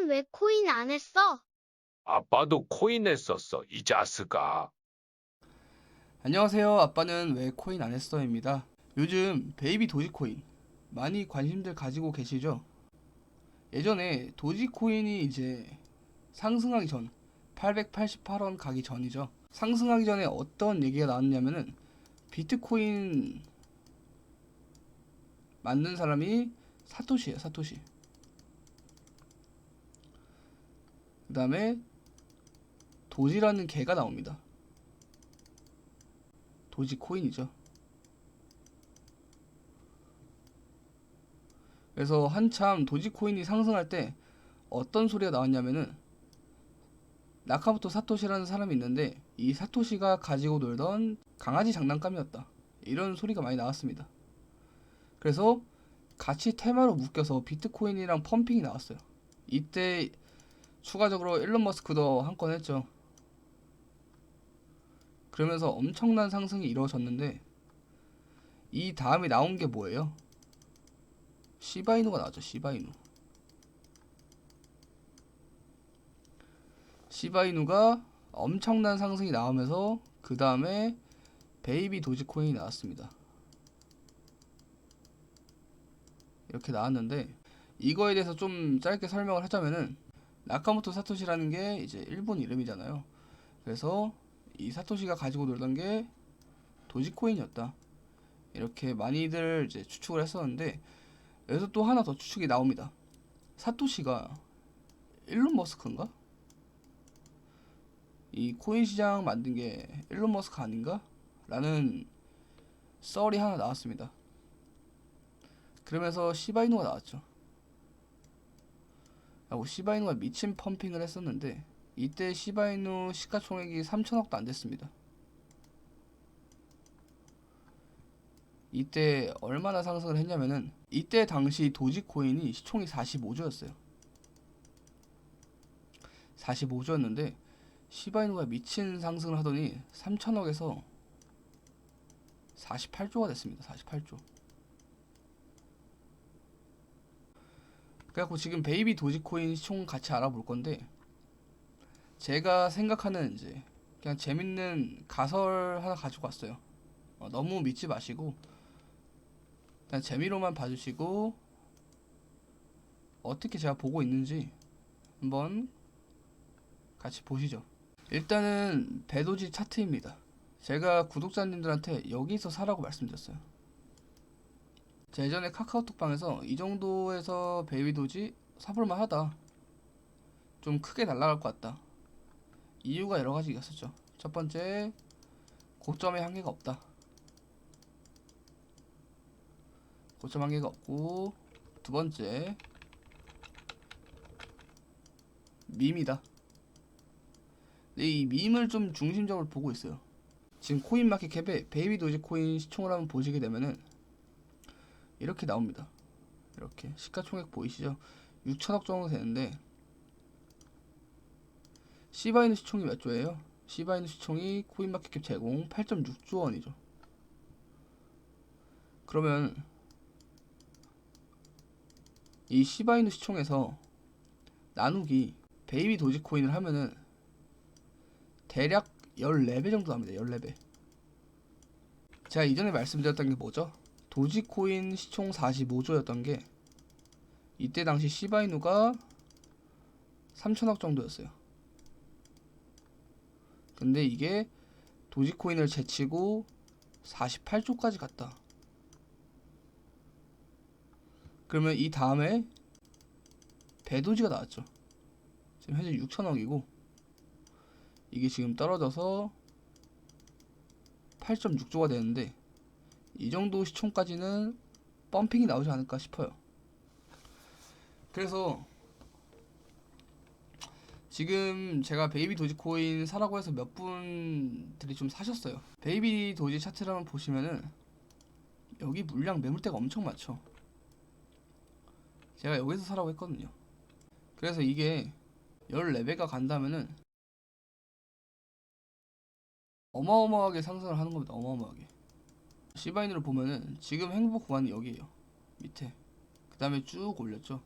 난왜 코인 안 했어? 아빠도 코인 했었어, 이 자스가. 안녕하세요. 아빠는 왜 코인 안 했어입니다. 요즘 베이비 도지코인 많이 관심들 가지고 계시죠? 예전에 도지코인이 이제 상승하기 전 888원 가기 전이죠. 상승하기 전에 어떤 얘기가 나왔냐면은 비트코인 만든 사람이 사토시예요, 사토시. 그 다음에 도지라는 개가 나옵니다. 도지 코인이죠. 그래서 한참 도지코인이 상승할 때 어떤 소리가 나왔냐면은 나카모토 사토시라는 사람이 있는데 이 사토시가 가지고 놀던 강아지 장난감이었다. 이런 소리가 많이 나왔습니다. 그래서 같이 테마로 묶여서 비트코인이랑 펌핑이 나왔어요. 이때 추가적으로 일론 머스크도 한 건 했죠. 그러면서 엄청난 상승이 이루어졌는데 이 다음에 나온 게 뭐예요? 시바이누가 나왔죠. 시바이누. 시바이누가 엄청난 상승이 나오면서 그 다음에 베이비 도지코인이 나왔습니다. 이렇게 나왔는데 이거에 대해서 좀 짧게 설명을 하자면은 나카모토 사토시라는 게 이제 일본 이름이잖아요. 그래서 이 사토시가 가지고 놀던 게 도지코인이었다. 이렇게 많이들 이제 추측을 했었는데 여기서 또 하나 더 추측이 나옵니다. 사토시가 일론 머스크인가? 이 코인 시장 만든 게 일론 머스크 아닌가? 라는 썰이 하나 나왔습니다. 그러면서 시바이누가 나왔죠. 하고 시바이누가 미친 펌핑을 했었는데 이때 시바이누 시가총액이 3천억도 안 됐습니다. 이때 얼마나 상승을 했냐면은 이때 당시 도지코인이 시총이 45조였어요. 45조였는데 시바이누가 미친 상승을 하더니 3천억에서 48조가 됐습니다. 48조. 그래갖고 지금 베이비 도지코인 시총 같이 알아볼 건데 제가 생각하는 이제 그냥 재밌는 가설 하나 가지고 왔어요. 어, 너무 믿지 마시고 그냥 재미로만 봐주시고 어떻게 제가 보고 있는지 한번 같이 보시죠. 일단은 배도지 차트입니다. 제가 구독자님들한테 여기서 사라고 말씀드렸어요. 제 예전에 카카오톡방에서 이 정도에서 베이비 도지 사볼만 하다. 좀 크게 날아갈 것 같다. 이유가 여러 가지가 있었죠. 첫 번째, 고점의 한계가 없다. 고점 한계가 없고, 두 번째, 밈이다. 이 밈을 좀 중심적으로 보고 있어요. 지금 코인마켓캡에 베이비 도지 코인 시총을 한번 보시게 되면은 이렇게 나옵니다. 이렇게 시가총액 보이시죠? 6천억 정도 되는데 시바이누 시총이 몇 조예요? 시바이누 시총이 코인마켓캡 제공 8.6조 원이죠. 그러면 이 시바이누 시총에서 나누기 베이비 도지코인을 하면은 대략 14배 정도 납니다. 14배. 제가 이전에 말씀드렸던 게 뭐죠? 도지코인 시총 45조였던 게 이때 당시 시바이누가 3천억 정도였어요. 근데 이게 도지코인을 제치고 48조까지 갔다. 그러면 이 다음에 배도지가 나왔죠. 지금 현재 6천억이고 이게 지금 떨어져서 8.6조가 되는데 이 정도 시총까지는 펌핑이 나오지 않을까 싶어요. 그래서 지금 제가 베이비 도지코인 사라고 해서 몇 분들이 좀 사셨어요. 베이비 도지 차트를 한번 보시면은 여기 물량 매물대가 엄청 많죠. 제가 여기서 사라고 했거든요. 그래서 이게 14배가 간다면은 어마어마하게 상승을 하는 겁니다. 어마어마하게. 시바인으로 보면은 지금 행보 구간이 여기에요. 밑에. 그 다음에 쭉 올렸죠.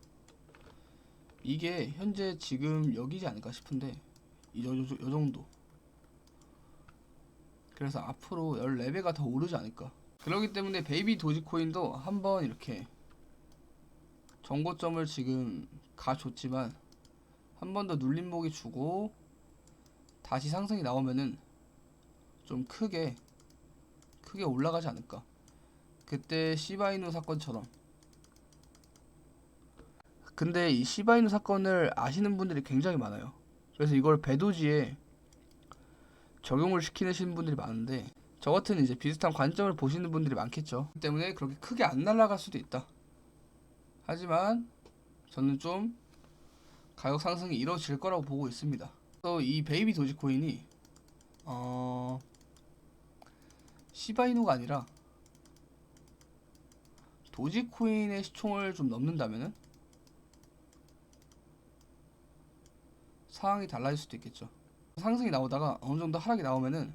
이게 현재 지금 여기지 않을까 싶은데 이 정도 그래서 앞으로 14배가 더 오르지 않을까 그렇기 때문에 베이비 도지코인도 한번 이렇게 정고점을 지금 가줬지만 한 번 더 눌림목이 주고 다시 상승이 나오면은 좀 크게 크게 올라가지 않을까. 그때 시바이누 사건처럼. 근데 이 시바이누 사건을 아시는 분들이 굉장히 많아요. 그래서 이걸 배도지에 적용을 시키시는 분들이 많은데 저 같은 이제 비슷한 관점을 보시는 분들이 많겠죠. 그렇기 때문에 그렇게 크게 안 날아갈 수도 있다. 하지만 저는 좀 가격 상승이 이루어질 거라고 보고 있습니다. 또이 베이비 도지코인이 어 시바이누가 아니라 도지코인의 시총을 좀 넘는다면은 상황이 달라질 수도 있겠죠. 상승이 나오다가 어느 정도 하락이 나오면은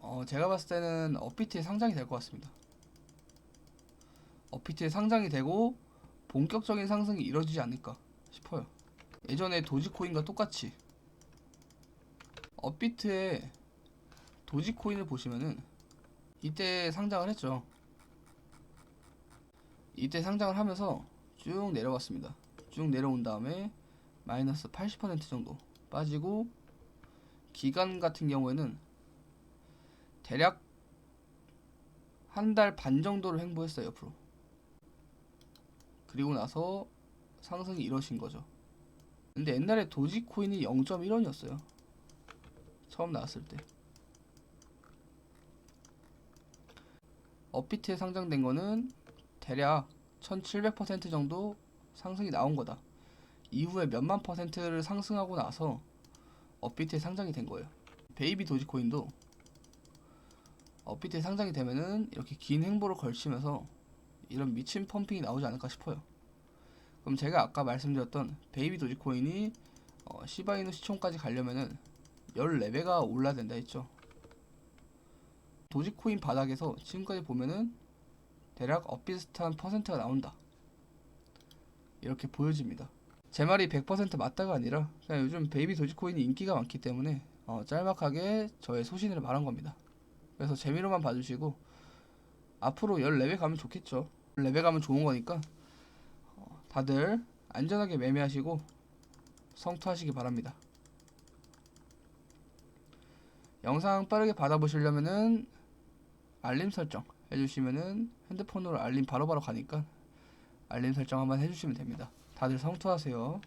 어 제가 봤을 때는 업비트에 상장이 될 것 같습니다. 업비트에 상장이 되고 본격적인 상승이 이루어지지 않을까 싶어요. 예전에 도지코인과 똑같이 업비트에 도지코인을 보시면은 이때 상장을 했죠. 이때 상장을 하면서 쭉 내려갔습니다. 쭉 내려온 다음에 마이너스 80% 정도 빠지고 기간 같은 경우에는 대략 한 달 반 정도를 횡보했어요 옆으로 그리고 나서 상승이 이러신 거죠 근데 옛날에 도지코인이 0.1원이었어요 처음 나왔을 때 업비트에 상장된 거는 대략 1700% 정도 상승이 나온 거다 이후에 몇만 퍼센트를 상승하고 나서 업비트에 상장이 된 거예요. 베이비 도지코인도 업비트에 상장이 되면은 이렇게 긴 행보를 걸치면서 이런 미친 펌핑이 나오지 않을까 싶어요. 그럼 제가 아까 말씀드렸던 베이비 도지코인이 어, 시바이누 시총까지 가려면은 14배가 올라야 된다 했죠. 도지코인 바닥에서 지금까지 보면은 대략 엇비슷한 퍼센트가 나온다. 이렇게 보여집니다. 제 말이 100% 맞다가 아니라 그냥 요즘 베이비 도지코인이 인기가 많기 때문에 어, 짤막하게 저의 소신을 말한 겁니다. 그래서 재미로만 봐주시고 앞으로 14배 가면 좋겠죠. 14배 가면 좋은 거니까 어, 다들 안전하게 매매하시고 성투하시기 바랍니다. 영상 빠르게 받아보시려면은 알림 설정 해주시면은 핸드폰으로 알림 바로 바로 가니까 알림 설정 한번 해주시면 됩니다. 다들 성투하세요.